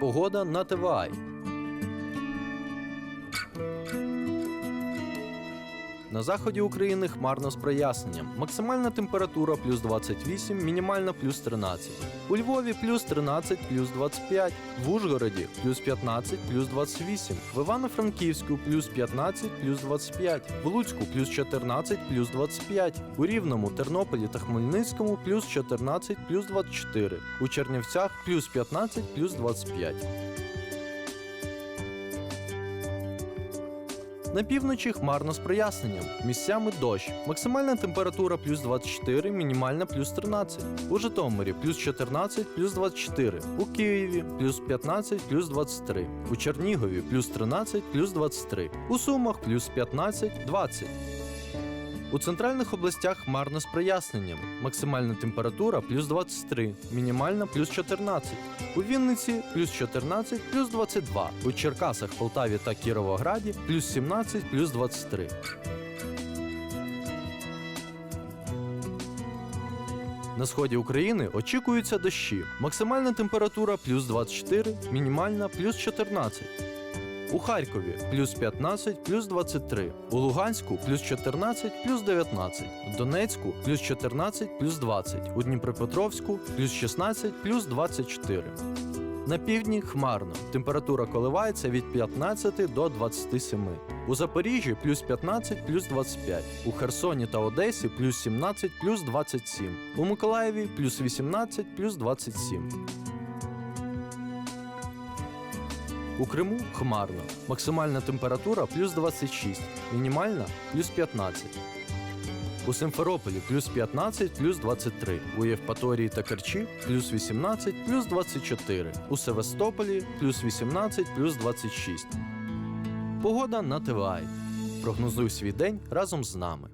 Погода на ТВАЙ. На заході України хмарно з проясненням. Максимальна температура плюс 28, мінімальна плюс 13. У Львові плюс 13, плюс 25. В Ужгороді плюс 15, плюс 28. В Івано-Франківську плюс 15, плюс 25. В Луцьку плюс 14, плюс 25. У Рівному, Тернополі та Хмельницькому плюс 14, плюс 24. У Чернівцях плюс 15, плюс 25. На півночі хмарно з проясненням. Місцями дощ. Максимальна температура плюс 24, мінімальна плюс 13. У Житомирі плюс 14, плюс 24. У Києві плюс 15, плюс 23. У Чернігові плюс 13, плюс 23. У Сумах плюс 15, 20. У центральних областях хмарно з проясненням. Максимальна температура плюс 23, мінімальна плюс 14. У Вінниці плюс 14, плюс 22. У Черкасах, Полтаві та Кіровограді плюс 17, плюс 23. На сході України очікуються дощі. Максимальна температура плюс 24, мінімальна плюс 14. У Харкові плюс 15, плюс 23. У Луганську плюс 14, плюс 19. В Донецьку плюс 14, плюс 20. У Дніпропетровську плюс 16, плюс 24. На півдні хмарно. Температура коливається від 15 до 27. У Запоріжжі плюс 15, плюс 25. У Херсоні та Одесі плюс 17, плюс 27. У Миколаєві плюс 18, плюс 27. У Криму хмарно. Максимальна температура плюс 26, мінімальна плюс 15. У Симферополі плюс 15, плюс 23. У Євпаторії та Керчі плюс 18, плюс 24. У Севастополі плюс 18, плюс 26. Погода на ТВАЙ. Прогнозуй свій день разом з нами.